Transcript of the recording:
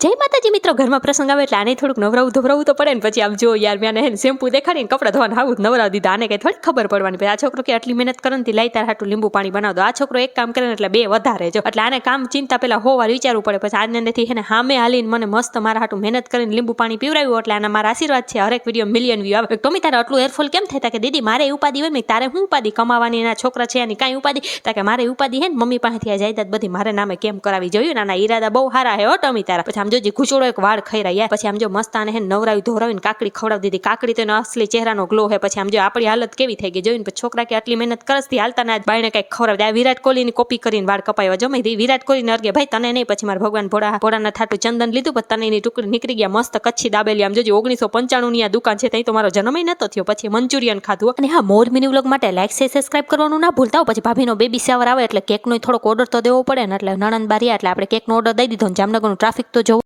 જય માતાજી મિત્રો, ઘરમાં પ્રસંગ આવે એટલે આને થોડુંક નવરાવું ધવરાવું તો પડે ને પછી આમ જો યાર મેં એને શેમ્પુ દેખાડીને કપડાં ધોવાના આવું નવરાવ દીધા. આને કંઈ થોડી ખબર પડવાની પછી આ છોકરો કે આટલી મહેનત કરે ને લાઈ તાર હાટું લીંબુ પાણી બનાવ દો આ છોકરો એક કામ કરે એટલે બે વધારે જો. એટલે આને કામ ચિંતા પહેલાં હોવાર વિચારવું પડે. પછી આજને નથી એને હામે હાલીને મને મસ્ત મારા હાટું મહેનત કરીને લીંબુ પાણી પીવડાવ્યું એટલે આના મારા આશીર્વાદ છે. હરેક વીડિયો મિલિયન વ્યૂ આવે. ટોમી તારે આટલું એરફોલ કેમ થાય કે દીદી મારે ઉપાધિ હોય તારે હું ઉપાધિ કમાવાની એના છોકરા છે એની કાંઈ ઉપાધિ? તા કે મારે ઉપાધિ હે ને મમ્મી પાસેથી આ જાયદાદ બધી મારે નામે કેમ કરાવી જોયું ને આના ઈરાદા બહુ સારા હે હો ટમી તારા. પછી આમ જોજી ઘૂસોડો એક વાળ ખાઈ પછી આમ જો મસ્ત આને હે નવરાવી ધોરાવીને કાકડી ખવડાવી દીધી. કાકડી તેનો અસલી ચહેરાનો ગ્લો હે. પછી આમ જો આપણી હાલત કેવી થઈ ગઈ. જોઈને પછી છોકરા કે આટલી મહેનત કરસથી હાલતા ના બાઈને કઈ ખવડાવી આ વિરાટ કોહલીની કોપી કરીને વાળ કપાવ્યા જમે વિરાટ કોહલીને અર્ગે, ભાઈ, તને નહીં, પછી મારા ભગવાન ભોળા ભોળાના થાટું ચંદન લીધું પછી તને એની ટુકડી નીકળી ગયા, મસ્ત કચ્છી દાબેલી. આમ જોજો, ઓગણીસો પંચાણું ની આ દુકાન છે, ત્યાં તો મારો જન્મ નતો થયો. પછી મંચુરિયન ખાધું અને હા, મોર મિની વ્લોગ માટે લાઈક છે સબસ્ક્રાઇબ કરવાનું ના ભૂલતા. પછી ભાભીનો બેબી શાવર આવે એટલે કેકનો થોડોક ઓર્ડર તો દેવો પડે ને એટલે નણંદ બારી એટલે આપણે કેકનો ઓર્ડર દઈ દીધો જામનગરનું ટ્રાફિક તો જોવું